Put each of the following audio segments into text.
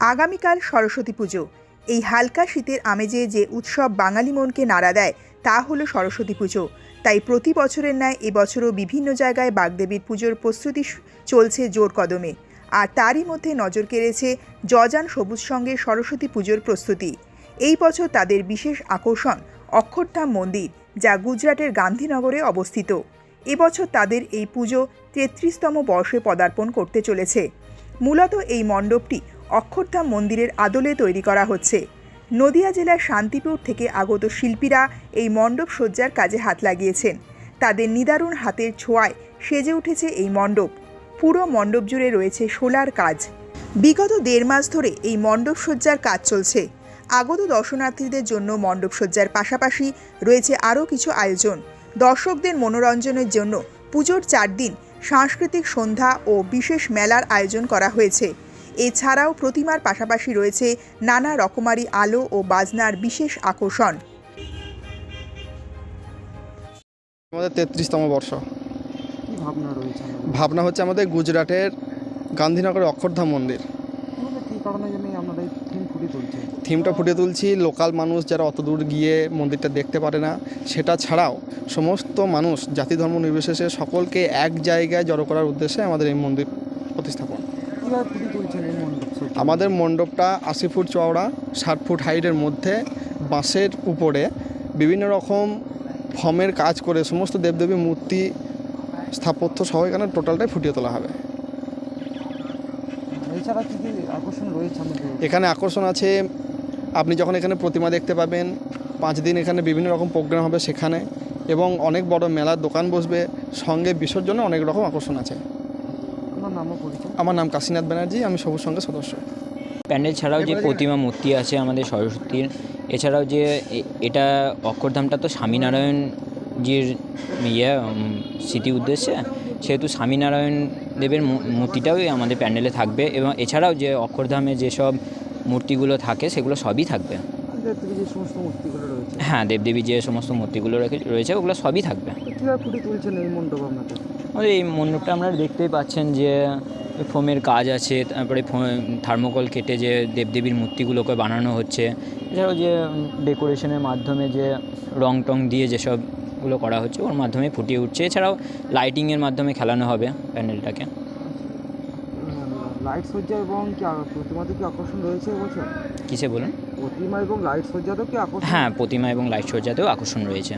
আগামীকাল সরস্বতী পুজো। এই হালকা শীতের আমেজে যে উৎসব বাঙালি মনকে নাড়া দেয়, তা হলো সরস্বতী পুজো। তাই প্রতি বছরের ন্যায় এবছরও বিভিন্ন জায়গায় বাগদেবীর পুজোর প্রস্তুতি চলছে জোর কদমে। আর তারই মধ্যে নজর কেড়েছে জজান সবুজ সঙ্গে সরস্বতী পুজোর প্রস্তুতি। এই বছর তাদের বিশেষ আকর্ষণ অক্ষরধাম মন্দির, যা গুজরাটের গান্ধীনগরে অবস্থিত। এবছর তাদের এই পুজো তেত্রিশতম বর্ষে পদার্পণ করতে চলেছে। মূলত এই মণ্ডপটি অক্ষরধাম মন্দিরের আদলে তৈরি করা হচ্ছে। নদিয়া জেলার শান্তিপুর থেকে আগত শিল্পীরা এই মণ্ডপ সজ্জার কাজে হাত লাগিয়েছেন। তাদের নিদারুণ হাতের ছোঁয়ায় সেজে উঠেছে এই মণ্ডপ। পুরো মণ্ডপ জুড়ে রয়েছে সোলার কাজ। বিগত দেড় মাস ধরে এই মণ্ডপ সজ্জার কাজ চলছে। আগত দর্শনার্থীদের জন্য মণ্ডপ সজ্জার পাশাপাশি রয়েছে আরও কিছু আয়োজন। দর্শকদের মনোরঞ্জনের জন্য পুজোর চার দিন সাংস্কৃতিক সন্ধ্যা ও বিশেষ মেলার আয়োজন করা হয়েছে। এছাড়াও প্রতিমার পাশাপাশি রয়েছে নানা রকমারি আলো ও বাজনার বিশেষ আকর্ষণ। আমাদের তেত্রিশতম বর্ষ। ভাবনা রয়েছে ভাবনা হচ্ছে আমাদের গুজরাটের গান্ধীনগরের অক্ষরধাম মন্দির। থিমটা ফুটিয়ে তুলছি। লোকাল মানুষ যারা অত দূর গিয়ে মন্দিরটা দেখতে পারে না সেটা ছাড়াও সমস্ত মানুষ জাতি ধর্ম নির্বিশেষে সকলকে এক জায়গায় জড়ো করার উদ্দেশ্যে আমাদের এই মন্দির প্রতিস্থাপন। কীভাবে ফুটিয়ে তুলছেন এই মণ্ডপ আমাদের মণ্ডপটা আশি ফুট চওড়া ষাট ফুট হাইটের মধ্যে বাঁশের উপরে। বিভিন্ন রকম ফর্মের কাজ করে সমস্ত দেবদেবী মূর্তি স্থাপত্য সহ এখানে টোটালটাই ফুটিয়ে তোলা হবে। এখানে আকর্ষণ আছে আপনি যখন এখানে প্রতিমা দেখতে পাবেন পাঁচ দিন এখানে বিভিন্ন রকম প্রোগ্রাম হবে সেখানে এবং অনেক বড় মেলার দোকান বসবে সঙ্গে বিসর্জনে অনেক রকম আকর্ষণ আছে। আপনার নামও পরিচয় আমার নাম কাশীনাথ ব্যানার্জি আমি সবুজ সঙ্গের সদস্য। প্যান্ডেল ছাড়াও যে প্রতিমা মূর্তি আছে আমাদের সরস্বতীর এছাড়াও যে এ- এটা অক্ষরধামটা তো স্বামীনারায়ণ জির ইয়ে স্মৃতি উদ্দেশ্যে সেহেতু স্বামীনারায়ণ দেবের মূর্তিটাও আমাদের প্যান্ডেলে থাকবে এবং এছাড়াও যে অক্ষরধামে যেসব মূর্তিগুলো থাকে সেগুলো সবই থাকবে। যে সমস্ত মূর্তিগুলো রয়েছে? হ্যাঁ দেবদেবী যে সমস্ত মূর্তিগুলো রয়েছে ওগুলো সবই থাকবে। কীভাবে তুলছেন এই মণ্ডপ আপনাদের এই মণ্ডপটা আপনারা দেখতেই পাচ্ছেন যে ফোমের কাজ আছে তারপরে থার্মোকল কেটে যে দেবদেবীর মূর্তিগুলোকে বানানো হচ্ছে। এছাড়াও যে ডেকোরেশনের মাধ্যমে যে রং টং দিয়ে যেসবগুলো করা হচ্ছে ওর মাধ্যমে ফুটিয়ে উঠছে। এছাড়াও লাইটিংয়ের মাধ্যমে খেলানো হবে প্যান্ডেলটাকে। লাইট সজ্জা এবং প্রতিমাতে কি আকর্ষণ রয়েছে এবছর কিসে বলুন? প্রতিমা এবং লাইট সজ্জাতেও কি আকর্ষণ? হ্যাঁ প্রতিমা এবং লাইট সজ্জাতেও আকর্ষণ রয়েছে।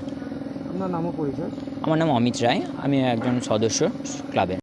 আপনার নামও পরিচয়? আমার নাম অমিত রায় আমি একজন সদস্য ক্লাবের